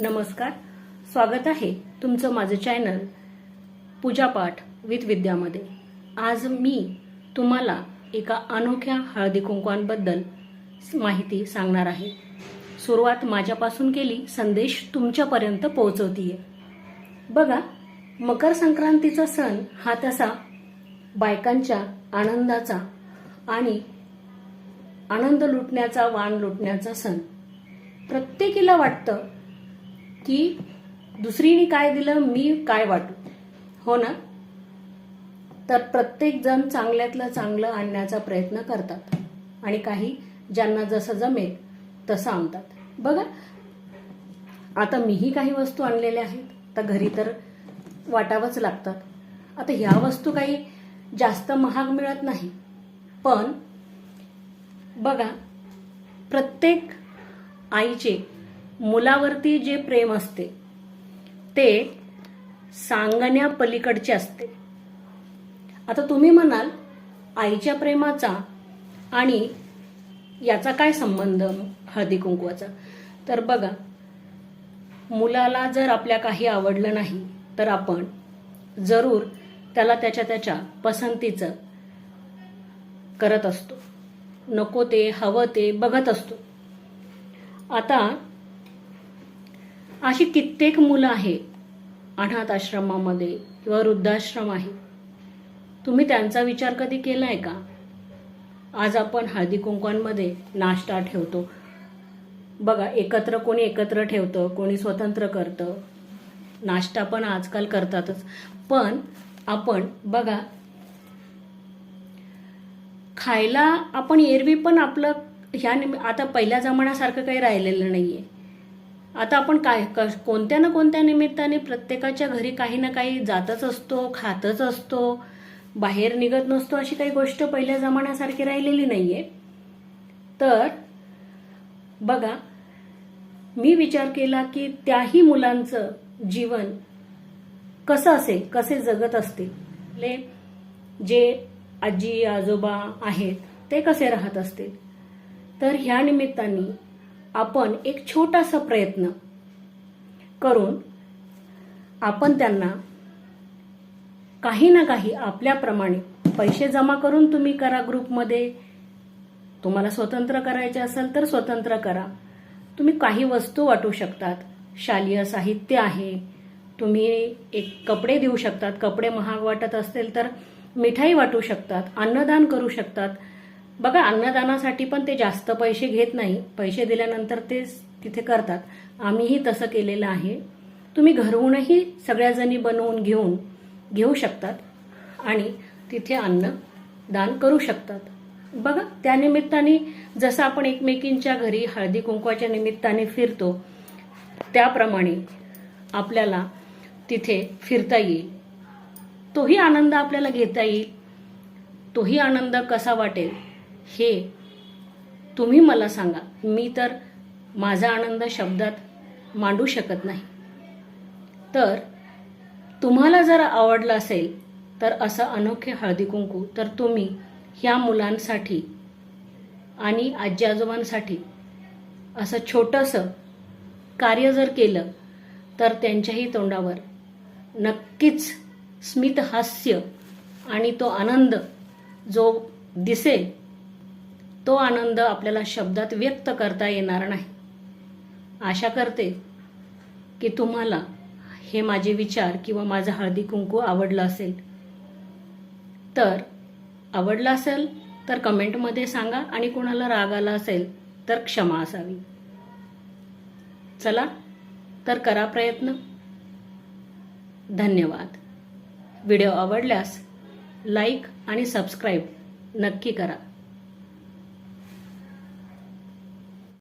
नमस्कार. स्वागत आहे तुमचं माझं चॅनल पूजापाठ विथ विद्यामध्ये. आज मी तुम्हाला एका अनोख्या हळदी कुंकवांबद्दल माहिती सांगणार आहे. सुरुवात माझ्यापासून केली संदेश तुमच्यापर्यंत पोहोचवतीये. बघा मकर संक्रांतीचा सण हा तसा बायकांच्या आनंदाचा आणि आनंद लुटण्याचा वाण लुटण्याचा सण. प्रत्येकीला वाटतं की दुसरीने काय दिलं मी काय वाटू? हो ना? तर प्रत्येक जण चांगल्यातलं चांगलं आणण्याचा प्रयत्न करतात आणि काही ज्यांना जसं जमेल तसं आणतात. बघा आता मीही काही वस्तू आणलेल्या आहेत तर घरी तर वाटावंच लागतात. आता ह्या वस्तू काही जास्त महाग मिळत नाही पण बघा प्रत्येक आईचे मुलावरती जे प्रेम असते ते सांगण्या पलीकडचे असते. आता तुम्ही म्हणाल आईच्या प्रेमाचा आणि याचा काय संबंध हळदी कुंकवाचा? तर बघा मुलाला जर आपल्या काही आवडलं नाही तर आपण जरूर त्याला त्याच्या त्याच्या पसंतीचं करत असतो. नको ते हवं ते बघत असतो. आता अशी कित्येक मुलं आहे. अनाथ आश्रमामध्ये किंवा वृद्धाश्रम आहे. तुम्ही त्यांचा विचार कधी केला आहे का? आज आपण हळदी कुंकवांमध्ये नाश्ता ठेवतो. बघा एकत्र कोणी एकत्र ठेवतं कोणी स्वतंत्र करतं. नाश्ता पण आजकाल करतातच. पण आपण बघा खायला आपण एरवी पण आपलं ह्या निम आता पहिल्या जमान्यासारखं काही राहिलेलं नाही आहे आता आपण काय कोणत्या ना कोणत्या निमित्ताने प्रत्येकाच्या घरी काही ना काही जातच असतो खातच असतो बाहेर निघत नसतो अशी काही गोष्ट पहिल्या जमान्यासारखी राहिलेली नाहीये. तर बघा मी विचार केला की त्याही मुलांचं जीवन कसं असेल कसे जगत असतील? ले जे आजी आजोबा आहेत ते कसे राहत असतील? तर ह्या निमित्ताने आपण एक छोटासा प्रयत्न करून आपण त्यांना काही ना काही आपल्याप्रमाणे पैसे जमा करून तुम्ही करा ग्रुपमध्ये. तुम्हाला स्वतंत्र करायचे असेल तर स्वतंत्र करा. तुम्ही काही वस्तू वाटू शकतात. शालेय साहित्य आहे. तुम्ही एक कपडे देऊ शकतात. कपडे महाग वाटत असतील तर मिठाई वाटू शकतात. अन्नदान करू शकतात. बघा अन्नदानासाठी पण ते जास्त पैसे घेत नाही. पैसे दिल्यानंतर ते तिथे करतात. आम्हीही तसं केलेलं आहे. तुम्ही घरहूनही सगळ्याजणी बनवून घेऊन घेऊ शकतात आणि तिथे अन्न दान करू शकतात. बघा त्यानिमित्ताने जसं आपण एकमेकींच्या घरी हळदी कुंकवाच्या निमित्ताने फिरतो त्याप्रमाणे आपल्याला तिथे फिरता येईल. तोही आनंद आपल्याला घेता येईल. तोही आनंद कसा वाटेल? हे तुम्ही मला सांगा. मी तर माझा आनंद शब्दात मांडू शकत नाही. तर तुम्हाला जर आवडलं असेल तर असं अनोखे हळदी कुंकू तर तुम्ही ह्या मुलांसाठी आणि आजी आजोबांसाठी असं छोटंसं कार्य जर केलं तर त्यांच्याही तोंडावर नक्कीच स्मितहास्य आणि तो आनंद जो दिसेल तो आनंद आपल्याला शब्दात व्यक्त करता येणार नाही. आशा करते की तुम्हाला हे माझे विचार किंवा माझं हळदी कुंकू आवडलं असेल. तर आवडलं असेल तर कमेंटमध्ये सांगा आणि कोणाला राग आला असेल तर क्षमा असावी. चला तर करा प्रयत्न. धन्यवाद. व्हिडिओ आवडल्यास लाईक आणि सबस्क्राईब नक्की करा.